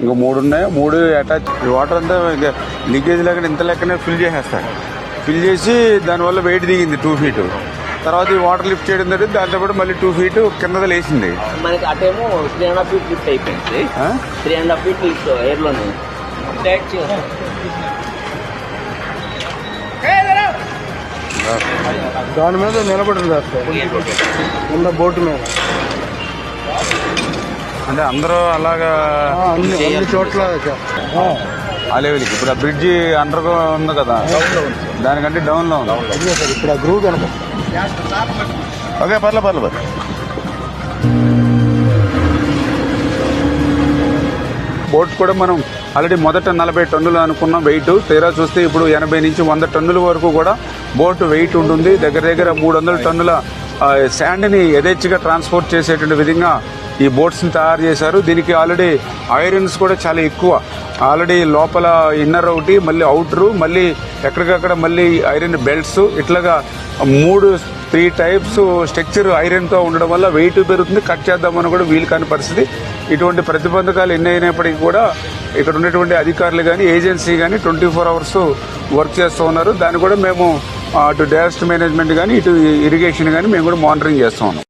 ఇంకో మూడు ఉన్నాయి. మూడు అటాచ్ వాటర్ అంతా ఇంకా లీకేజ్ లేకుండా ఇంత లెక్కనే ఫిల్ చేసేస్తాడు ఫిల్ చేసి దానివల్ల వెయిట్ దిగింది టూ ఫీట్ తర్వాత ఈ వాటర్ లిఫ్ట్ చేయడం జరిగింది. దాంతో పాటు మళ్ళీ టూ ఫీట్ కింద లేచింది. మనకి అటేమో three and half feet lift అయిపోయింది? Three and half feet lift ఎయిర్లోనే దాని మీద నిలబడి ఉన్న బోటు మీద? అంటే అందరూ అలాగా అన్ని చోట్ల ఆ, లెవెల్కి. ఇప్పుడు ఆ బ్రిడ్జి అండర్ ఉంది కదా. దానికంటే డౌన్లో ఉంది. ఇప్పుడు ఆ గ్రూప్ ఓకే పర్లే పర్లే పర్లే. బోట్ కూడా మనం ఆల్రెడీ మొదట నలభై టన్నులు అనుకున్న వెయిట్ తీరా చూస్తే ఇప్పుడు ఎనభై నుంచి వంద టన్నుల వరకు కూడా బోట్ వెయిట్ ఉంటుంది. దగ్గర దగ్గర మూడు వందల టన్నుల శాండ్ని యథేచ్ఛగా ట్రాన్స్పోర్ట్ చేసేటువంటి విధంగా ఈ బోట్స్ని తయారు చేశారు. దీనికి ఆల్రెడీ ఐరన్స్ కూడా చాలా ఎక్కువ. ఆల్రెడీ లోపల ఇన్నర్ ఒకటి మళ్ళీ అవుటరు మళ్ళీ ఎక్కడికక్కడ మళ్ళీ ఐరన్ బెల్ట్స్ ఇట్లాగా మూడు త్రీ టైప్స్ స్ట్రక్చర్ ఐరన్తో ఉండడం వల్ల వెయిట్ పెరుగుతుంది. కట్ చేద్దామని కూడా వీలు కాని పరిస్థితి. ఇటువంటి ప్రతిబంధకాలు ఎన్ని అయినప్పటికీ కూడా ఇక్కడ ఉన్నటువంటి అధికారులు కానీ ఏజెన్సీ కానీ ట్వంటీ ఫోర్ అవర్స్ వర్క్ చేస్తూ ఉన్నారు. దాన్ని కూడా మేము అటు డైరెస్ట్ మేనేజ్మెంట్ కానీ ఇటు ఇరిగేషన్ కానీ మేము కూడా మానిటరింగ్ చేస్తూ ఉన్నాం.